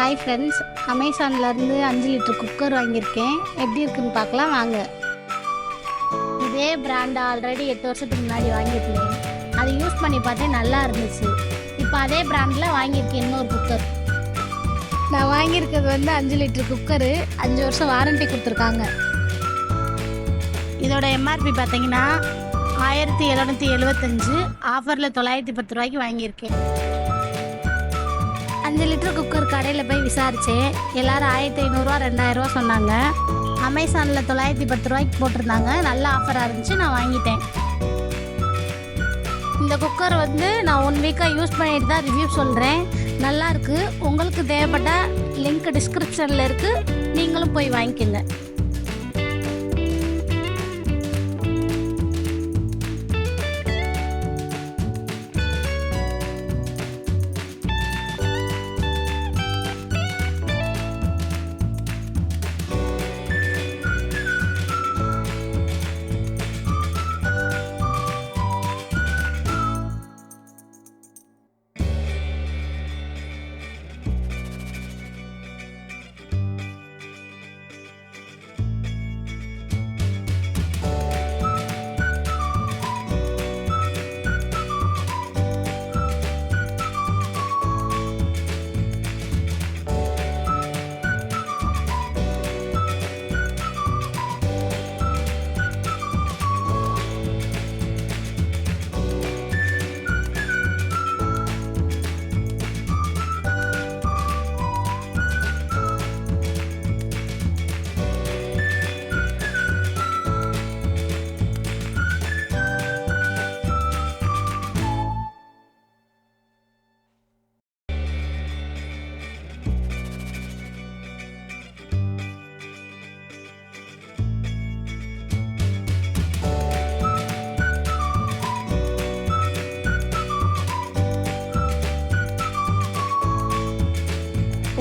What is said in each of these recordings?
Hi friends அமேசான்லேருந்து அஞ்சு litre cooker வாங்கியிருக்கேன். எப்படி இருக்குன்னு பார்க்கலாம் வாங்க. இதே பிராண்டை ஆல்ரெடி எட்டு வருஷத்துக்கு முன்னாடி வாங்கியிருந்தேன். அதை யூஸ் பண்ணி பார்த்தேன் நல்லா இருந்துச்சு. இப்போ அதே பிராண்டில் வாங்கியிருக்கேன் இன்னொரு குக்கர் நான் வாங்கியிருக்கிறது வந்து அஞ்சு லிட்டர் குக்கரு அஞ்சு வருஷம் வாரண்டி கொடுத்துருக்காங்க. இதோட எம்ஆர்பி பார்த்தீங்கன்னா ஆயிரத்தி எழுநூற்றி எழுபத்தஞ்சு ஆஃபரில் தொள்ளாயிரத்தி பத்து ரூபாய்க்கு வாங்கியிருக்கேன். அஞ்சு லிட்டர் குக்கர் கடையில் போய் விசாரித்தேன் எல்லாரும் ஆயிரத்தி ஐநூறுரூவா ரெண்டாயிரரூவா சொன்னாங்க. அமேசானில் தொள்ளாயிரத்தி பத்து ரூபாய்க்கு போட்டிருந்தாங்க. நல்ல ஆஃபராக இருந்துச்சு நான் வாங்கிட்டேன். இந்த குக்கர் வந்து நான் ஒன் வீக்காக யூஸ் பண்ணிட்டு தான் ரிவ்யூ சொல்கிறேன் நல்லாயிருக்கு உங்களுக்கு தேவைப்பட்ட லிங்க் டிஸ்கிரிப்ஷனில் இருக்குது நீங்களும் போய் வாங்கிக்கோங்க.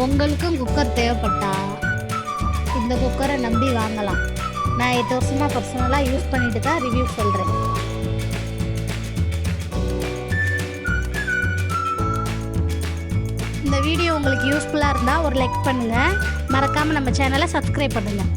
உங்களுக்கும் குக்கர் தேவைப்பட்டா இந்த குக்கரை நம்பி வாங்கலாம். நான் எட்டு வருஷமாக பர்சனலாக யூஸ் பண்ணிட்டு தான் ரிவ்யூ சொல்கிறேன் இந்த வீடியோ உங்களுக்கு யூஸ்ஃபுல்லாக இருந்தால் ஒரு லைக் பண்ணுங்கள் மறக்காமல் நம்ம சேனலை சப்ஸ்கிரைப் பண்ணுங்கள்